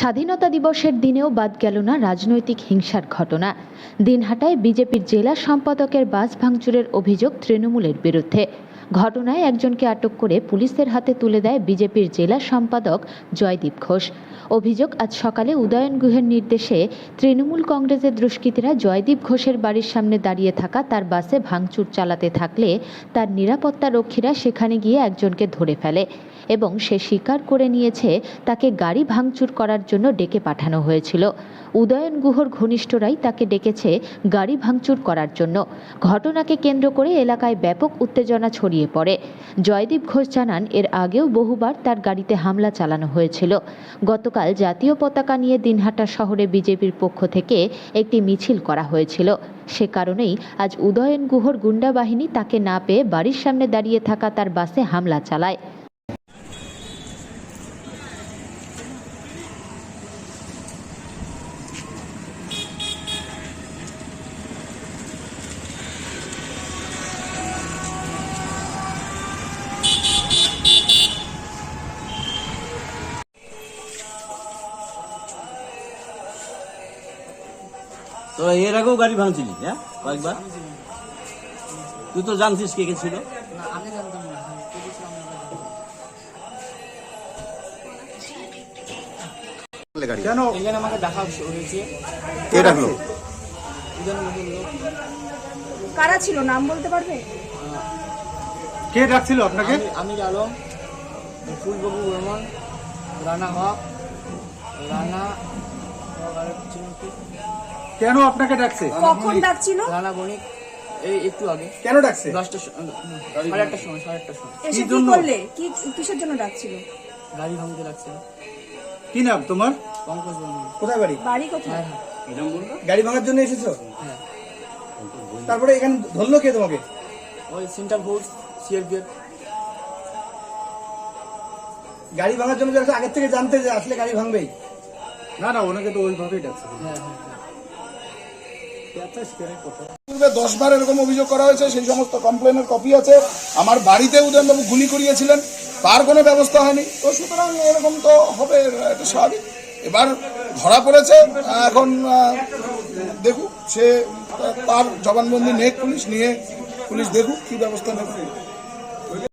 স্বাধীনতা দিবসের দিনেও বাদ গেল না রাজনৈতিক হিংসার ঘটনা। দিনহাটায় বিজেপির জেলা সম্পাদকের বাস ভাঙচুরের অভিযোগ তৃণমূলের বিরুদ্ধে। ঘটনায় একজনকে আটক করে পুলিশের হাতে তুলে দেয় বিজেপির জেলা সম্পাদক জয়দীপ ঘোষ। অভিযোগ, আজ সকালে উদয়ন গুহের নির্দেশে তৃণমূল কংগ্রেসের দুষ্কৃতীরা জয়দীপ ঘোষের বাড়ির সামনে দাঁড়িয়ে থাকা তার বাসে ভাঙচুর চালাতে থাকলে তার নিরাপত্তা রক্ষীরা সেখানে গিয়ে একজনকে ধরে ফেলে এবং সে স্বীকার করে নিয়েছে তাকে গাড়ি ভাঙচুর করার জন্য ডেকে পাঠানো হয়েছিল। উদয়ন গুহর ঘনিষ্ঠরাই তাকে ডেকেছে গাড়ি ভাঙচুর করার জন্য। ঘটনাকে কেন্দ্র করে এলাকায় ব্যাপক উত্তেজনা ছড়িয়ে পড়ে। জয়দীপ ঘোষ জানান, এর আগেও বহুবার তার গাড়িতে হামলা চালানো হয়েছিল। গতকাল জাতীয় পতাকা নিয়ে দিনহাটা শহরে বিজেপির পক্ষ থেকে একটি মিছিল করা হয়েছিল। সে কারণেই আজ উদয়ন গুহর গুন্ডা বাহিনী তাকে না পেয়ে বাড়ির সামনে দাঁড়িয়ে থাকা তার বাসে হামলা চালায়। তো এর আগেও গাড়ি ভাঙছিলি হ্যাঁ? কয়েকবার? তুই তো জানছিস কে কে ছিল। কেন? এখানে আমাকে দেখা হয়েছে। কে ডাকলো? কারা ছিল? নাম বলতে পারবে? কে ডাকছিল আপনাকে? আমি আমির আলম ফুলবাবু বর্মন রানা হক রানা কেন আপনাকে ডাকছে? কখন ডাকছিল? রানা বণিক এই একটু আগে। কেন ডাকছে? দশটা স- সাড়ে আটটার সময় সাড়ে আটটার সময়। এসে কি জন্য? করলে? কি কিসের জন্য ডাকছিল? গাড়ি ভাঙতে লাগছিল কি নাম তোমার? পঙ্কজ বর্মন। কোথায় বাড়ি? বাড়ি কোথায়? হ্যাঁ হ্যাঁ গাড়ি ভাঙার জন্য এসেছ? হ্যাঁ। তারপরে এখানে ধরলো কে তোমাকে? ওই সেন্ট্রাল ফোর্স সিআরপিএফ গাড়ি ভাঙার জন্য যারা আগের থেকে জানতে যে আসলে গাড়ি ভাঙবেই। না না ওনাকে তো ওইভাবেই ডাকছে। হ্যাঁ হ্যাঁ। পূর্বে দশবার এরকম অভিযোগ করা হয়েছে, সেই সমস্ত কমপ্লেনের কপি আছে। আমার বাড়িতে উদয়নবাবু গুলি করিয়েছিলেন, তার কোনো ব্যবস্থা হয়নি। তো সুতরাং এরকম তো হবে, এটা স্বাভাবিক। এবার ধরা পড়েছে, এখন দেখুক, সে, তার জবানবন্দি নেক পুলিশ নিয়ে, পুলিশ দেখুক কি ব্যবস্থা নেবে।